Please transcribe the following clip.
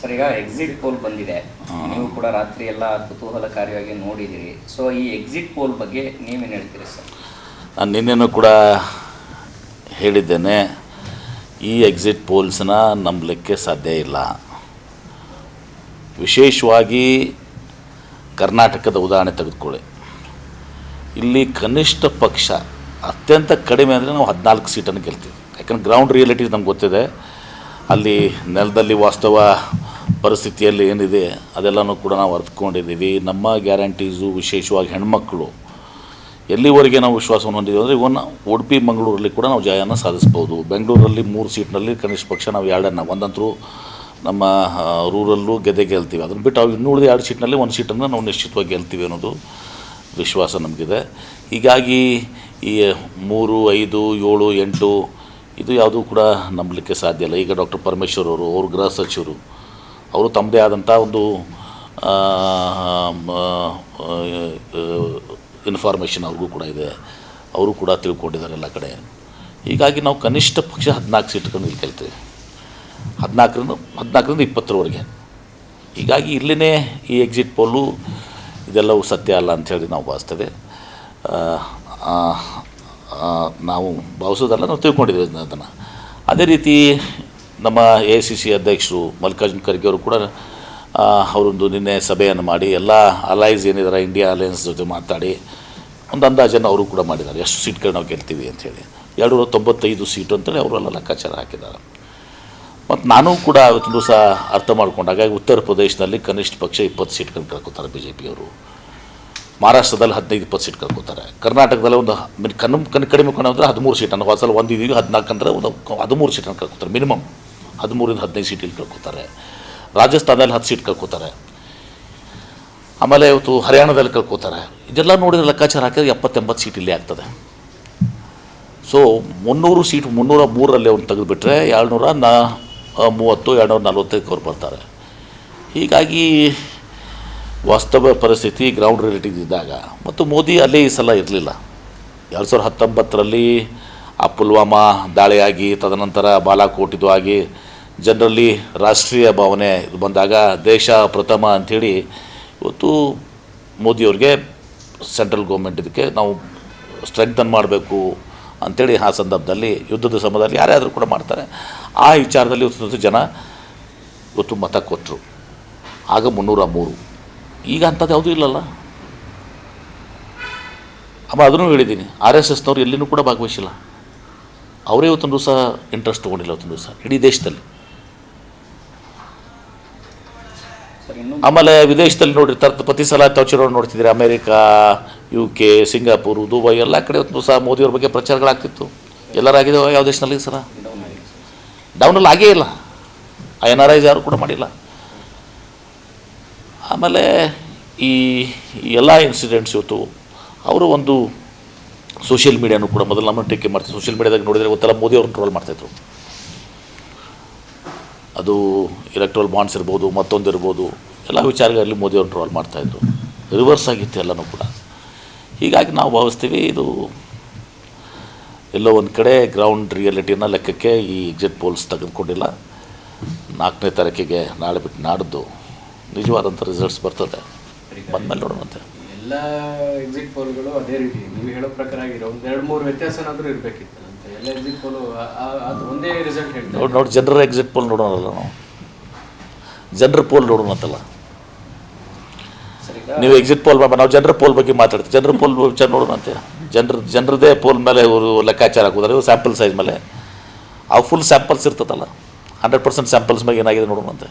Sir ಈಗ exit poll ಬಂದಿದೆ ನೀವು ಕೂಡ ರಾತ್ರಿ ಎಲ್ಲ ಕುತೂಹಲಕಾರಿಯಾಗಿ ನೋಡಿದಿರಿ. ಸೊ ಈ ಎಕ್ಸಿಟ್ ಪೋಲ್ ಬಗ್ಗೆ ನೀವೇನು ಹೇಳ್ತೀರಿ ಸರ್? ನಾನು ನಿನ್ನೆನೂ ಕೂಡ ಹೇಳಿದ್ದೇನೆ. ಈ ಎಕ್ಸಿಟ್ ಪೋಲ್ಸ್ನ ನಂಬಲಿಕ್ಕೆ ಸಾಧ್ಯ ಇಲ್ಲ. ವಿಶೇಷವಾಗಿ ಕರ್ನಾಟಕದ ಉದಾಹರಣೆ ತೆಗೆದುಕೊಳ್ಳಿ. ಇಲ್ಲಿ ಕನಿಷ್ಠ ಪಕ್ಷ ಅತ್ಯಂತ ಕಡಿಮೆ ಅಂದರೆ ನಾವು ಹದಿನಾಲ್ಕು ಸೀಟನ್ನು ಗೆಲ್ತೀವಿ. ಯಾಕಂದ್ರೆ ಗ್ರೌಂಡ್ ರಿಯಾಲಿಟೀಸ್ ನಮ್ಗೆ ಗೊತ್ತಿದೆ. ಅಲ್ಲಿ ನೆಲದಲ್ಲಿ ವಾಸ್ತವ ಪರಿಸ್ಥಿತಿಯಲ್ಲಿ ಏನಿದೆ, ಅದೆಲ್ಲನೂ ಕೂಡ ನಾವು ಅರ್ಥಕೊಂಡಿದ್ದೀವಿ ನಮ್ಮ ಗ್ಯಾರಂಟೀಸು ವಿಶೇಷವಾಗಿ ಹೆಣ್ಮಕ್ಳು, ಎಲ್ಲಿವರೆಗೆ ನಾವು ವಿಶ್ವಾಸವನ್ನು ಹೊಂದಿದ್ದೀವಿ ಅಂದರೆ, ಇವನ್ನ ಉಡುಪಿ, ಮಂಗಳೂರಲ್ಲಿ ಕೂಡ ನಾವು ಜಯನ ಸಾಧಿಸ್ಬೋದು. ಬೆಂಗಳೂರಲ್ಲಿ ಮೂರು ಸೀಟ್ನಲ್ಲಿ ಕನಿಷ್ಠ ಪಕ್ಷ ನಾವು ಎರಡನ್ನ, ಒಂದಂತರೂ ನಮ್ಮ ರೂರಲ್ಲೂ ಗೆದ್ದೆ ಗೆಲ್ತೀವಿ. ಅದನ್ನು ಬಿಟ್ಟು ಅವು ಇನ್ನೂ ಎರಡು ಸೀಟ್ನಲ್ಲಿ ಒಂದು ಸೀಟನ್ನು ನಾವು ನಿಶ್ಚಿತವಾಗಿ ಗೆಲ್ತೀವಿ ಅನ್ನೋದು ವಿಶ್ವಾಸ ನಮಗಿದೆ. ಹೀಗಾಗಿ ಈ ಮೂರು, ಐದು, ಏಳು, ಎಂಟು, ಇದು ಯಾವುದೂ ಕೂಡ ನಂಬಲಿಕ್ಕೆ ಸಾಧ್ಯ ಇಲ್ಲ. ಈಗ ಡಾಕ್ಟರ್ ಪರಮೇಶ್ವರ್ ಅವರು ಅವರು ಗೃಹ ಸಚಿವರು ಅವರು ತಮ್ಮದೇ ಆದಂಥ ಒಂದು ಇನ್ಫಾರ್ಮೇಷನ್ ಅವ್ರಿಗೂ ಕೂಡ ಇದೆ. ಅವರು ಕೂಡ ತಿಳ್ಕೊಂಡಿದ್ದಾರೆ ಎಲ್ಲ ಕಡೆ. ಹೀಗಾಗಿ ನಾವು ಕನಿಷ್ಠ ಪಕ್ಷ ಹದಿನಾಲ್ಕು ಸೀಟ್ಗಳನ್ನು ಇಲ್ಲಿ ಗೆಲ್ತೀವಿ ಹದಿನಾಲ್ಕರಿಂದ ಹದಿನಾಲ್ಕರಿಂದ ಇಪ್ಪತ್ತರವರೆಗೆ. ಹೀಗಾಗಿ ಇಲ್ಲಿನೇ ಈ ಎಕ್ಸಿಟ್ ಪೋಲು ಇದೆಲ್ಲವೂ ಸತ್ಯ ಅಲ್ಲ ಅಂಥೇಳಿ ನಾವು ಭಾವಿಸ್ತೇವೆ. ನಾವು ಭಾವಿಸೋದಲ್ಲ, ನಾವು ತಿಳ್ಕೊಂಡಿದ್ದೇವೆ ಅದನ್ನು. ಅದೇ ರೀತಿ ನಮ್ಮ ಎ ಸಿ ಸಿ ಅಧ್ಯಕ್ಷರು ಮಲ್ಲಿಕಾರ್ಜುನ್ ಖರ್ಗೆ ಅವರು ಕೂಡ ಅವರೊಂದು ನಿನ್ನೆ ಸಭೆಯನ್ನು ಮಾಡಿ ಎಲ್ಲ ಅಲೈಸ್ ಏನಿದ್ದಾರೆ ಇಂಡಿಯಾ ಅಲೈನ್ಸ್ ಜೊತೆ ಮಾತಾಡಿ ಒಂದು ಅಂದಾಜನ್ನು ಅವರು ಕೂಡ ಮಾಡಿದ್ದಾರೆ. ಎಷ್ಟು ಸೀಟ್ಗಳು ನಾವು ಗೆಲ್ತೀವಿ ಅಂಥೇಳಿ ಎರಡು ನೂರ ತೊಂಬತ್ತೈದು ಸೀಟು ಅಂತೇಳಿ ಅವರೆಲ್ಲ ಲೆಕ್ಕಾಚಾರ ಹಾಕಿದ್ದಾರೆ. ಮತ್ತು ನಾನು ಕೂಡ ಅವತ್ತಿನ ದಿವಸ ಅರ್ಥ ಮಾಡಿಕೊಂಡಾಗ ಉತ್ತರ ಪ್ರದೇಶದಲ್ಲಿ ಕನಿಷ್ಠ ಪಕ್ಷ ಇಪ್ಪತ್ತು ಸೀಟ್ಗಳನ್ನ ಕಳ್ಕೊತಾರೆ ಬಿ ಜೆ ಪಿಯವರು ಮಹಾರಾಷ್ಟ್ರದಲ್ಲಿ ಹದಿನೈದು, ಇಪ್ಪತ್ತು ಸೀಟ್ ಕಳ್ಕೊತಾರೆ. ಕರ್ನಾಟಕದಲ್ಲಿ ಒಂದು ಕಣ್ಣು ಕಡಿಮೆ ಕಣ ಅಂದರೆ ಹದಿಮೂರು ಸೀಟನ್ನು ಹೊಸಲು ಒಂದು ಇದೀವಿ ಹದಿನಾಲ್ಕು ಅಂದರೆ ಒಂದು ಹದಿಮೂರು ಸೀಟನ್ನು ಕಳ್ಕೊತಾರೆ ಮಿನಿಮಮ್. ಹದಿಮೂರಿಂದ ಹದಿನೈದು ಸೀಟ್ ಇಲ್ಲಿ ಕಳ್ಕೊತಾರೆ. ರಾಜಸ್ಥಾನದಲ್ಲಿ ಹತ್ತು ಸೀಟ್ ಕಳ್ಕೊತಾರೆ. ಆಮೇಲೆ ಇವತ್ತು ಹರಿಯಾಣದಲ್ಲಿ ಕಳ್ಕೊತಾರೆ. ಇದೆಲ್ಲ ನೋಡಿದ್ರೆ ಲೆಕ್ಕಾಚಾರ ಹಾಕಿದ್ರೆ ಎಪ್ಪತ್ತೆಂಬತ್ತು ಸೀಟ್ ಇಲ್ಲಿ ಆಗ್ತದೆ. ಸೊ ಮುನ್ನೂರು ಸೀಟ್ ಮುನ್ನೂರ ಮೂರರಲ್ಲಿ ಅವ್ನು ತೆಗೆದುಬಿಟ್ರೆ ಏಳ್ನೂರ ನ ಮೂವತ್ತು ಎರಡುನೂರ ನಲ್ವತ್ತೈದು ಅವ್ರು ಬರ್ತಾರೆ. ಹೀಗಾಗಿ ವಾಸ್ತವ ಪರಿಸ್ಥಿತಿ ಗ್ರೌಂಡ್ ರಿಲೇಟಿವ್ ಇದ್ದಾಗ. ಮತ್ತು ಮೋದಿ ಅಲ್ಲೇ ಈ ಸಲ ಇರಲಿಲ್ಲ. ಎರಡು ಸಾವಿರದ ಹತ್ತೊಂಬತ್ತರಲ್ಲಿ ಆ ಪುಲ್ವಾಮಾ ದಾಳಿಯಾಗಿ, ತದನಂತರ ಬಾಲಾಕೋಟ್ ಇದು ಆಗಿ ಜನರಲ್ಲಿ ರಾಷ್ಟ್ರೀಯ ಭಾವನೆ ಬಂದಾಗ ದೇಶ ಪ್ರಥಮ ಅಂಥೇಳಿ ಇವತ್ತು ಮೋದಿಯವ್ರಿಗೆ ಸೆಂಟ್ರಲ್ ಗೌರ್ಮೆಂಟ್ ಇದಕ್ಕೆ ನಾವು ಸ್ಟ್ರೆಂಥನ್ ಮಾಡಬೇಕು ಅಂಥೇಳಿ ಆ ಸಂದರ್ಭದಲ್ಲಿ, ಯುದ್ಧದ ಸಮಯದಲ್ಲಿ ಯಾರೇ ಆದರೂ ಕೂಡ ಮಾಡ್ತಾರೆ. ಆ ವಿಚಾರದಲ್ಲಿ ಇವತ್ತು ಜನ ಇವತ್ತು ಮತ ಕೊಟ್ಟರು ಆಗ ಮುನ್ನೂರ ಮೂರು. ಈಗ ಅಂಥದ್ದು ಯಾವುದೂ ಇಲ್ಲಲ್ಲ. ಅಮ್ಮ, ಅದನ್ನು ಹೇಳಿದ್ದೀನಿ. ಆರ್ ಎಸ್ ಎಸ್ನವ್ರು ಎಲ್ಲಿನೂ ಕೂಡ ಭಾಗವಹಿಸಿಲ್ಲ. ಅವರೇ ಇವತ್ತೊಂದು ದಿವಸ ಇಂಟ್ರೆಸ್ಟ್ ತೊಗೊಂಡಿಲ್ಲ, ಇವತ್ತೊಂದು ದಿವಸ. ಇಡೀ ದೇಶದಲ್ಲಿ. ಆಮೇಲೆ ವಿದೇಶದಲ್ಲಿ ನೋಡಿ ತರ, ಪ್ರತಿ ಸಲ ತಾವು ನೋಡ್ತಿದ್ರೆ America U K Singapore, Dubai, ಎಲ್ಲ ಕಡೆ ಇವತ್ತು ಸಹ ಮೋದಿಯವ್ರ ಬಗ್ಗೆ ಪ್ರಚಾರಗಳಾಗ್ತಿತ್ತು ಎಲ್ಲರಾಗಿದ್ದಾವೆ ಯಾವ ದೇಶದಲ್ಲಿ ಆಗಿದೆ ಡೌನಲ್ಲಿ ಆಗೇ ಇಲ್ಲ. ಆ ಎನ್ ಆರ್ ಐಸ್ ಯಾರು ಕೂಡ ಮಾಡಿಲ್ಲ. ಆಮೇಲೆ ಈ ಈ ಎಲ್ಲ ಇನ್ಸಿಡೆಂಟ್ಸ್ ಇವತ್ತು, ಅವರು ಒಂದು ಸೋಷಿಯಲ್ ಮೀಡಿಯಾನು ಕೂಡ ಮೊದಲು ನಮ್ಮ ಟೇಕೆ ಮಾಡ್ತಾರೆ ಸೋಷಿಯಲ್ ಮೀಡಿಯಾದಾಗ ನೋಡಿದರೆ ಗೊತ್ತಲ್ಲ, ಮೋದಿ ಅವ್ರನ್ನ ಟ್ರೋಲ್ ಮಾಡ್ತಾಯಿದ್ರು ಅದು ಎಲೆಕ್ಟ್ರಲ್ ಬಾಂಡ್ಸ್ ಇರ್ಬೋದು, ಮತ್ತೊಂದು ಇರ್ಬೋದು. ಎಲ್ಲ ವಿಚಾರಗಳಲ್ಲಿ ಮೋದಿ ಅವ್ರನ್ನ ಟ್ರೋಲ್ ಮಾಡ್ತಾಯಿದ್ರು. ರಿವರ್ಸ್ ಆಗಿತ್ತು ಎಲ್ಲನೂ ಕೂಡ. ಹೀಗಾಗಿ ನಾವು ಭಾವಿಸ್ತೀವಿ ಇದು ಎಲ್ಲೋ ಒಂದು ಕಡೆ ಗ್ರೌಂಡ್ ರಿಯಾಲಿಟಿನ ಲೆಕ್ಕಕ್ಕೆ ಈ ಎಕ್ಸಿಟ್ ಪೋಲ್ಸ್ ತೆಗೆದುಕೊಂಡಿಲ್ಲ. ನಾಲ್ಕನೇ ತಾರೀಕಿಗೆ ನಾಳೆ ಬಿಟ್ಟು ನಾಡಿದ್ದು ನಿಜವಾದಂಥ ರಿಸಲ್ಟ್ಸ್ ಬರ್ತದೆ. ಬಂದಮೇಲೆ ನೋಡೋಣಂತೆ. ಎಲ್ಲ ಎಕ್ಸಿಟ್ ಪೋಲ್ಗಳು ಅದೇ ರೀತಿ. ನೀವು ಹೇಳೋ ಪ್ರಕಾರ ಆಗಿರೋ ಒಂದು ಎರಡು ಮೂರು ವ್ಯತ್ಯಾಸನಾದರೂ ಇರಬೇಕಿತ್ತು. ಅಂತ ಎಲ್ಲ ಎಕ್ಸಿಟ್ ಪೋಲು ಅದು ಒಂದೇ ರಿಸಲ್ಟ್ ಹೇಳ್ತಾರೆ ನೋಡಿ ನೋಡಿ ಜನರ ಎಕ್ಸಿಟ್ ಪೋಲ್ ನೋಡೋಣಲ್ಲ ನಾವು. ಜನರ ಪೋಲ್ ನೋಡೋಣ ಅಂತಲ್ಲ ಸರ್ ಈಗ ನೀವು ಎಕ್ಸಿಟ್ ಪೋಲ್ ನಾವು ಜನರ ಪೋಲ್ ಬಗ್ಗೆ ಮಾತಾಡ್ತೀವಿ. ಜನರ ಪೋಲ್ ವಿಚಾರ ನೋಡೋಣ ಅಂತೆ. ಜನರ ಜನರದೇ ಪೋಲ್ ಮೇಲೆ ಇವರು ಲೆಕ್ಕಾಚಾರ ಹಾಕೋದಾರೆ. ಇವು ಸ್ಯಾಂಪಲ್ ಸೈಜ್ ಮೇಲೆ. ಅವು ಫುಲ್ ಸ್ಯಾಂಪಲ್ಸ್ ಇರ್ತದಲ್ಲ. ಹಂಡ್ರೆಡ್ ಪರ್ಸೆಂಟ್ ಸ್ಯಾಂಪಲ್ಸ್ ಮೇಲೆ ಏನಾಗಿದೆ ನೋಡೋಣ ಅಂತೆ.